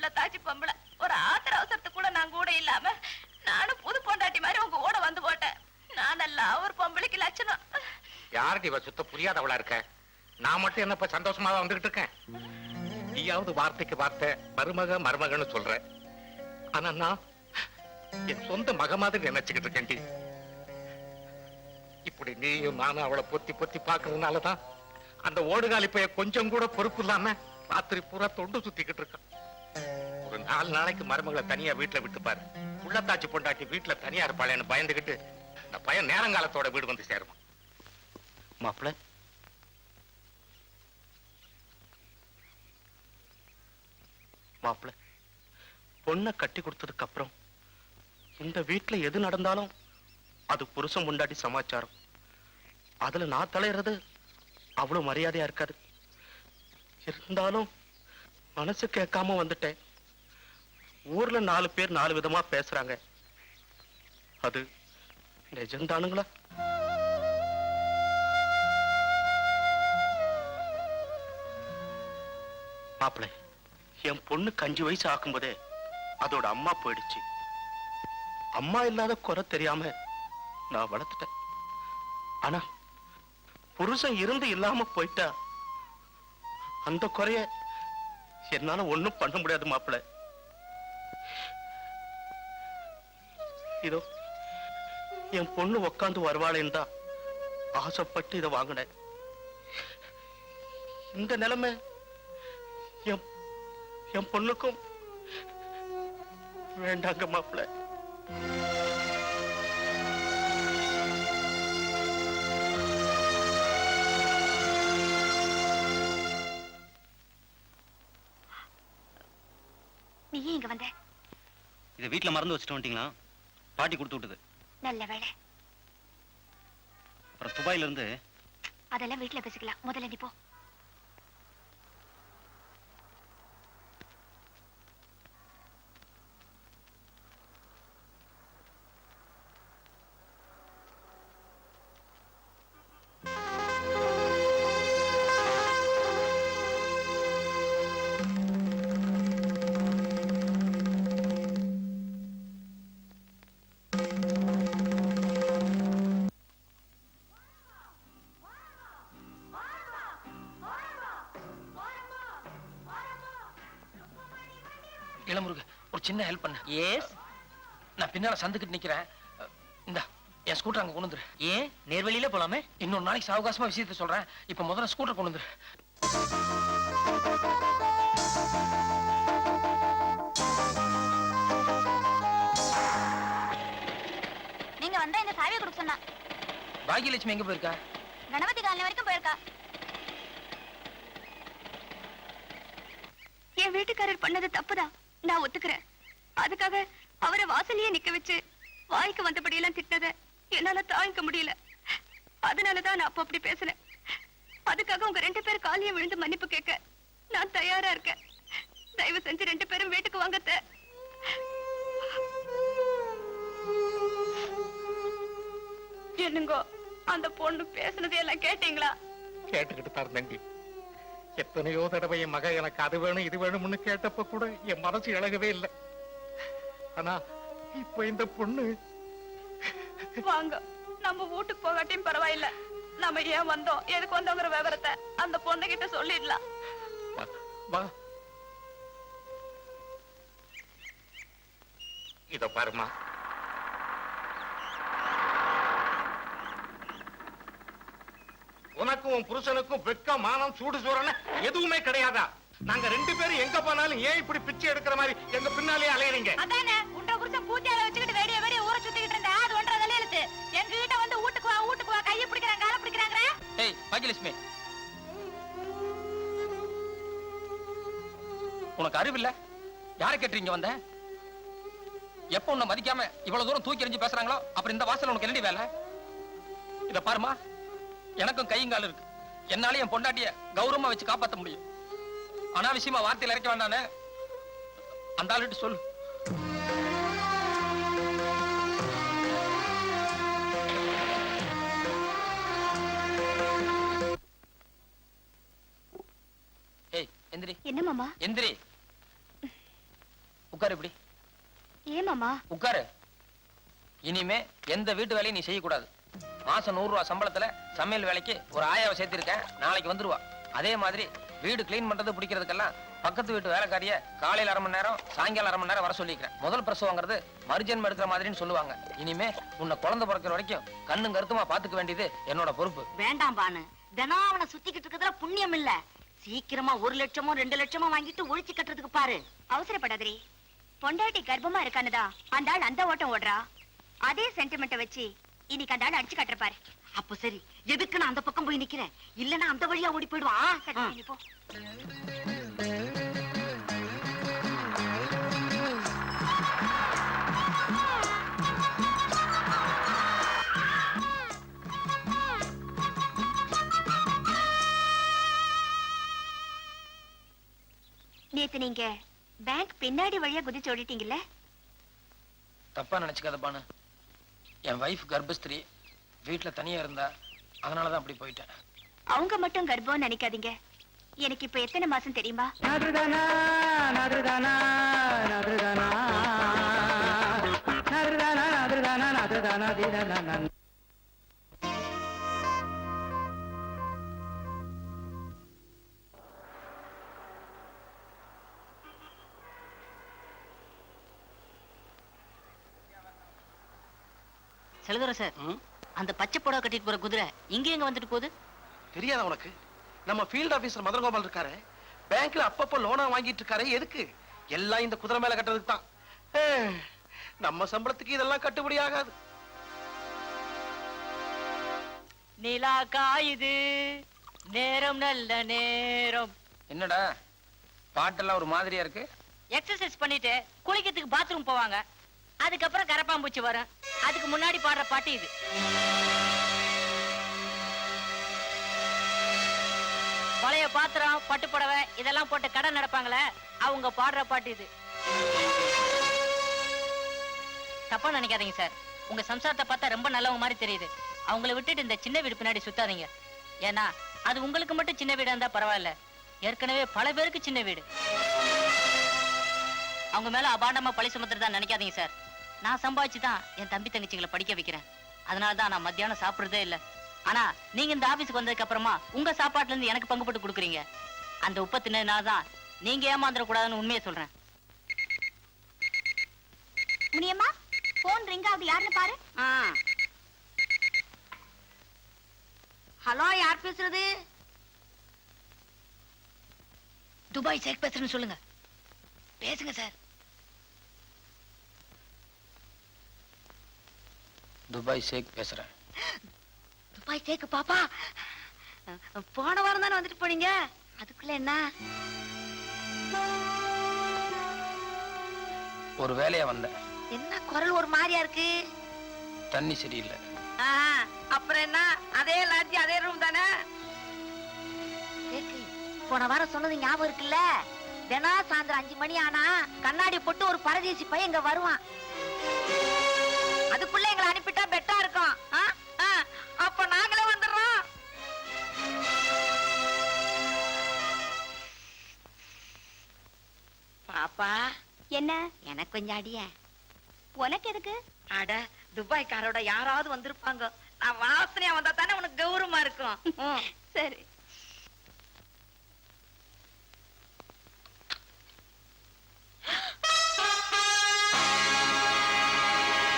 புள்ள தாச்சி பொம்பளை. ஒரு ஆத்திர அவசரத்துக்கு கூட நான் கூட இல்லாம நானும் புது பொண்டாட்டி மாதிரி உங்க கூட வந்து போட்டேன். நானெல்லாம் ஒரு பொம்பளைக்கு லட்சணம். யார்டி இவ சுத்த புரியாதவளா இருக்க? நான் மட்டும் என்ன இப்ப சந்தோஷமா தான் வந்துகிட்டு இருக்கேன்? நீயாவது வார்த்தைக்கு வார்த்தை மருமக மருமகன்னு சொல்ற. ஆனா நான் என் சொந்த மக மாதிரி நினைச்சுக்கிட்டு இருக்கேன்டி. இப்படி நீயும் நானும் அவளை பொத்தி பொத்தி பாக்குறதுனாலதான் அந்த ஓடுகாலி பைய கொஞ்சம் கூட பொறுப்பு இல்லாம ராத்திரி பூரா தொண்டு சுத்திக்கிட்டு இருக்கான். ஒரு நாலு நாளைக்கு மருமகளை தனியா வீட்டுல விட்டு பாரு. உள்ளத்தாச்சி பொண்டாட்டி வீட்டுல தனியா இருப்பாளேன்னு பயந்துகிட்டு இந்த பையன் நேரங்காலத்தோட வீடு வந்து சேருவான். மாப்பிள்ள. மாப்பிள்ள பொண்ணை கட்டி கொடுத்ததுக்கு அப்புறம் இந்த வீட்டுல எது நடந்தாலும் அது புருஷன் முண்டாட்டி சமாச்சாரம். அதுல நான் தலையிறது அவ்வளவு மரியாதையா இருக்காது. இருந்தாலும் மனசு கேட்காம வந்துட்டேன். ஊர்ல நாலு பேர் நாலு விதமா பேசுறாங்க. அது நிஜம்தானுங்களா? மாப்பிள்ளை என் பொண்ணு கஞ்சி வயசு ஆக்கும்போதே அதோட அம்மா போயிடுச்சு. அம்மா இல்லாத குறை தெரியாம நான் வளர்த்துட்டேன். ஆனா புருஷன் இருந்து இல்லாம போயிட்டா அந்த குறைய என்னால ஒண்ணும் பண்ண முடியாது மாப்பிள்ள. இதோ என் பொண்ணு உக்காந்து வருவாளேன்னு தான் ஆசைப்பட்டு இதை வாங்கினேன். இந்த நிலைமை என் என் பொண்ணுக்கும் வேண்டாங்க மாப்பிள்ள. நீ ஏன் இங்க வந்த. இதை வீட்டுல மறந்து வச்சுட்டு வந்துட்டீங்களா? பாட்டி கொடுத்து விட்டது. நல்ல வேலை அப்புறம் துபாயில இருந்து அதெல்லாம் வீட்டுல பேசிக்கலாம். முதல்ல நீ போ. ஒரு சின்ன ஹெல்ப் பண்ணு. எஸ் நான் பின்னால சந்துக்கிட்டு நிக்கிறேன். இந்த என் ஸ்கூட்டர் அங்க கொண்டு வந்துரு. ஏன்? நேர்வழியில போலாமே? இன்னொரு நாளைக்கு சாவகாசமா விஷயத்த சொல்றேன். இப்ப முதல்ல ஸ்கூட்டர் கொண்டு வந்துரு. நீங்க வந்தா இந்த சாவியை கொடுக்க சொன்னா. பாகியலட்சுமி எங்க போயிருக்கா? கணபதி காலனி வரைக்கும் போயிருக்கா. என் வீட்டுக்காரர் பண்ணது தப்புதான். நான் ஒத்துக்கிறேன். அதுக்காக அவரை வாசலையே நிக்க வச்சு வாய்க்கு வந்தபடியெல்லாம் திட்டினத என்னால தாங்கிக்க முடியல. அதனாலதான் நான் அப்ப அப்படி பேசினேன். அதுக்காக உங்க ரெண்டு பேரும் காலியை விழுந்து மன்னிப்பு கேட்க நான் தயாரா இருக்கேன். தயவு செஞ்சு ரெண்டு பேரும் வீட்டுக்கு வாங்கத்த என்னங்கோ அந்த பொண்ணு பேசுனது எல்லாம் கேட்டீங்களா? கேட்டுக்கிட்டு தான் தம்பி எத்தனையோ தடவை என் மக எனக்கு அது வேணும் இது வேணும்னு கேட்டப்ப கூட என் மனசு இழகவே இல்லை. ஆனா இப்ப இந்த பொண்ணு. வாங்க நம்ம வீட்டுக்கு போகாட்டியும் பரவாயில்ல. நம்ம ஏன் வந்தோம்? எதுக்கு வந்தோங்கிற விவரத்தை அந்த பொண்ணு கிட்ட சொல்லிடலாம் இத பாருமா உனக்கும் உன் புருஷனுக்கும் வெக்கம் மானம் சூடு சூறன எதுவுமே கிடையாதா? நாங்க ரெண்டு பேரும் எங்க போனாலும் ஏன் இப்படி பிச்சை எடுக்கிற மாதிரி எங்க பின்னாலே அலையறீங்க? அதானே உன்ற புருஷன் பூத்தியால வச்சுக்கிட்டு வெடிய வெடிய ஊரை சுத்திக்கிட்டு இருந்தா அது ஒன்றரை தலையெழுத்து எங்க கிட்ட வந்து வீட்டுக்கு வா வீட்டுக்கு வா கையை பிடிக்கிறாங்க காலை பிடிக்கிறாங்க ஏய் பாகியலட்சுமி உனக்கு அறிவில்ல யாரை கேட்டுறீங்க வந்த? எப்ப உன்னை மதிக்காம இவ்வளவு தூரம் தூக்கி எறிஞ்சு பேசுறாங்களோ அப்புறம் இந்த வாசல் உனக்கு என்னடி வேலை? இத பாருமா எனக்கும் கையும் கால் இருக்கு. என்னால என் பொண்டாட்டிய கௌரவமா வச்சு காப்பாத்த முடியும். அனாவசியமா வார்த்தையில இறக்க வேண்டானே. அந்த ஆளுட்டு சொல்லு. எந்திரி. என்ன மாமா? எந்திரி. உட்காரு இப்படி. ஏமாமா உட்காரு. இனிமே எந்த வீட்டு வேலையும் நீ செய்யக்கூடாது. மாசம் நூறு ரூபாய் சம்பளத்துல சமையல் வேலைக்கு ஒரு ஆயாவை சேர்த்திருக்கேன். நாளைக்கு வந்துருவா. அதே மாதிரி வீடு கிளீன் பண்றது பிடிக்கிறதுக்கெல்லாம் பக்கத்து வீட்டு வேலைக்காரிய காலையில அரை மணி நேரம் சாயங்காலம் அரை மணி நேரம் வர சொல்லிக்கிறேன். முதல் பிரசவங்கிறது மறுஜன்மம் எடுக்கிற மாதிரின்னு சொல்லுவாங்க. இனிமே உன்னை குழந்தை பிறக்கிற வரைக்கும் கண்ணும் கருத்துமா பாத்துக்க வேண்டியது என்னோட பொறுப்பு. வேண்டாம் பானு. தினம் அவனை சுத்திக்கிட்டு இருக்கிறதுல புண்ணியம் இல்ல. சீக்கிரமா ஒரு லட்சமோ ரெண்டு லட்சமோ வாங்கிட்டு ஒழிச்சு கட்டுறதுக்கு பாரு. அவசரப்படாதே பொண்டாட்டி கர்ப்பமா இருக்கானுதா அந்த ஆள் அந்த ஓட்டம் ஓடுறா. அதே சென்டிமெண்ட்டை வச்சு இன்னைக்கு அந்த ஆள் அடிச்சு கட்டுறப்பாரு அப்ப சரி. எதுக்கு நான் அந்த பக்கம் போய் நிக்கிறேன் இல்லன்னா அந்த வழியா ஓடி போயிடுவான் சரி, நீ போ. நேத்து நீங்க பேங்க் பின்னாடி வழியா குதிச்சு ஓடிட்டீங்கல்ல? தப்பா நினைச்சுக்காத பானு. என் வைஃப் கர்ப்பஸ்திரி. வீட்டுல தனியா இருந்தா அதனாலதான் அப்படி போயிட்டேன். அவங்க மட்டும் கர்ப்பம் நினைக்காதீங்க. எனக்கு இப்ப எத்தனை மாசம் தெரியுமா? செலுதுற சார். அந்த பச்சை புடவை கட்டிட்டு போற குதிரை இங்க எங்க வந்துட்டு போகுது? தெரியாதா உனக்கு? நம்ம ஃபீல்ட் ஆபீசர் மதனகோபால் இருக்காரு. பேங்க்ல அப்பப்ப லோனா வாங்கிட்டு இருக்காரு. எதுக்கு? எல்லாம் இந்த குதிரை மேல கட்டுறதுக்கு தான். நம்ம சம்பளத்துக்கு இதெல்லாம் கட்டுப்படி ஆகாது. நிலா காயுது. நேரம் நல்ல நேரம். என்னடா பாட்டெல்லாம் ஒரு மாதிரியா இருக்கு? எக்ஸசைஸ் பண்ணிட்டு குளிக்கிறதுக்கு பாத்ரூம் போவாங்க. அதுக்கப்புறம் கரப்பாம்பூச்சி வரும். அதுக்கு முன்னாடி பாடுற பாட்டு இது. பழைய பாத்திரம் பட்டு புடவை இதெல்லாம் போட்டு கடை நடப்பாங்களே அவங்க பாடுற பாட்டு இது. தப்பா நினைக்காதீங்க சார். உங்க சம்சாரத்தை பார்த்தா ரொம்ப நல்லவங்க மாதிரி தெரியுது. அவங்கள விட்டுட்டு இந்த சின்ன வீடு பின்னாடி சுத்தாதீங்க. ஏன்னா அது உங்களுக்கு மட்டும் சின்ன வீடா இருந்தா பரவாயில்ல. ஏற்கனவே பல பேருக்கு சின்ன வீடு. அவங்க மேல அபாண்டமா பழி சுமத்துறதா நினைக்காதீங்க சார். நான் சம்பாதிச்சு தான் என் தம்பி தங்கச்சிங்களை படிக்க வைக்கிறேன். அதனால தான் நான் மத்தியானம் சாப்பிடுறதே இல்ல. ஆனா நீங்க இந்த ஆபீஸ்க்கு வந்ததுக்கு அப்புறமா உங்க சாப்பாட்டுல இருந்து எனக்கு பங்கு போட்டு கொடுக்குறீங்க. அந்த உப்பை தின்னதுனால தான் நீங்க ஏமாந்துட கூடாதுன்னு உண்மையை சொல்றேன். முனியம்மா போன் ரிங் ஆகுது. யாருன்னு பாரு. ஹலோ யார் பேசுறது? துபாய் சேக் பேசுறேன்னு சொல்லுங்க. பேசுங்க சார். துபாய் ஷேக் பேசுறேன். துபாய் சேக்கு பாப்பா? போன வாரம் தானே வந்துட்டு போனீங்க? அதுக்குள்ள என்ன? ஒரு வேலையா வந்தேன். என்ன குரல் ஒரு மாதிரியா இருக்கு? தண்ணி சரியில்லை. அப்புறம் என்ன? அதே லாட்ஜி அதே ரூம் தானே? போன வாரம் சொன்னது ஞாபகம் இருக்குல்ல? தினம் சாயந்தரம் அஞ்சு மணி ஆனா கண்ணாடி போட்டு ஒரு பரதேசி பையன் இங்க வருவான். அனுப்பிட்டா பெட்டா இருக்கும். அப்ப நாங்களே வந்துடுறோம். பாப்பா என்ன? எனக்கு கொஞ்சம் அடிய. உனக்கு எதுக்கு? அட துபாய்க்காரோட யாராவது வந்திருப்பாங்க. நான் வாசனையா வந்தா தானே உனக்கு கௌரவமா இருக்கும். சரி.